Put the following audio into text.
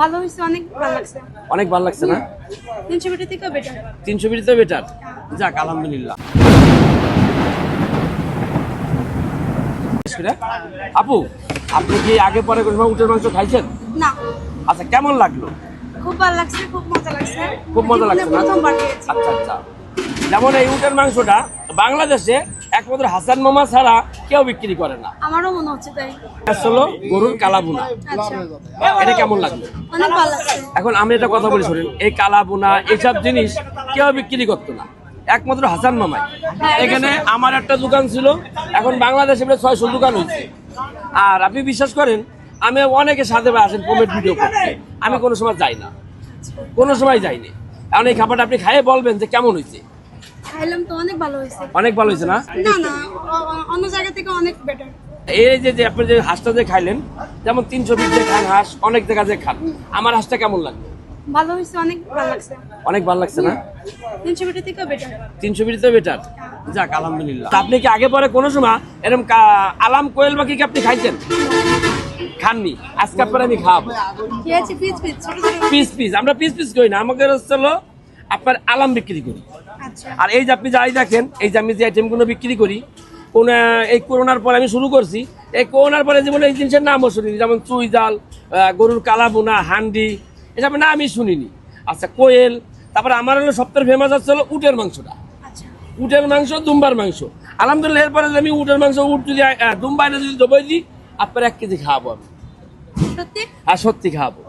ভালো হয়েছে অনেক ভালো লাগছে। অনেক ভালো লাগছে না? তিনশো মিটার থেকেও বেটার তিনশো বিড়িতে বেটার যাক আলহামদুলিল্লাহ। আপু আপনি কি আগে পরে কোনো উটের মাংস খাইছেন? না। আচ্ছা কেমন লাগল? খুব ভালো লাগছে খুব মজা লাগছে। খুব মজা লাগছে না? আচ্ছা আচ্ছা। যেমন এই উটের মাংসটা বাংলাদেশে একমাত্র হাসান মামা ছাড়া কেউ বিক্রি করে না। আমারও মনে হচ্ছে তাই। হলো গরুর কালাবুনা আচ্ছা। এটা কেমন লাগল অনেক ভালো লাগছে। এখন আমি এটা কথা বলি শোনেন এই কালাবুনা এইসব জিনিস কেউ বিক্রি করতো না। একমাত্র হাসান মামাই। এখানে আমার একটা দোকান ছিল এখন বাংলাদেশে প্রায় ছয়শো দোকান হয়েছে। আর আপনি বিশ্বাস করেন আমি অনেকে সাথে আসেন কমেন্ট ভিডিও করতে। আমি কোনো সময় যাই না। কোনো সময় যাইনি। এখন এই খাবারটা আপনি খাইয়ে বলবেন যে কেমন হয়েছে। খাইলাম তো অনেক ভালো হয়েছে। অনেক ভালো হয়েছে না? না না অন্য জায়গা থেকে অনেক বেটার এই যে যে আপনি যে হাঁসটা যে খাইলেন যেমন তিনশো বিশ যে খান হাঁস অনেক জায়গা যে খান আমার হাঁসটা কেমন লাগল? ভালো হয়েছে অনেক ভালো লাগছে। অনেক ভালো লাগছে না? তিনশো মিটার থেকেও বেটার তিনশো বিড়িতে বেটার যাক আলহামদুলিল্লাহ। তা আপনি কি আগে পরে কোনো সময় এরকম কা- আলাম কোয়েল বাকি কি আপনি খাইছেন? খাননি। আজকে পরে আমি খাওয়াবো। পিস পিস আমরা পিস পিস করি না। আমাদের হচ্ছে হলো আপনার আলাম বিক্রি করি। আর এই যে আপনি যাই দেখেন এই যে আমি যে আইটেমগুলো বিক্রি করি কোন এই করোনার পরে আমি শুরু করছি। এই করোনার পরে যেমন এই জিনিসের নামও শুনিনি যেমন চুই জাল গরুর কালাবোনা হান্ডি না আমি শুনিনি। আচ্ছা কোয়েল তারপরে আমার হলো সপ্তাহের ফেমাস হচ্ছে হলো উটের মাংসটা। আচ্ছা। উটের মাংস দুম্বার মাংস। আলহামদুলিল্লাহ এরপরে আমি উটের মাংস উট যদি দুম্বাইনে যদি দবাই দিই আপনার এক কেজি খাওয়াবো আমি। আর সত্যি খাওয়াবো।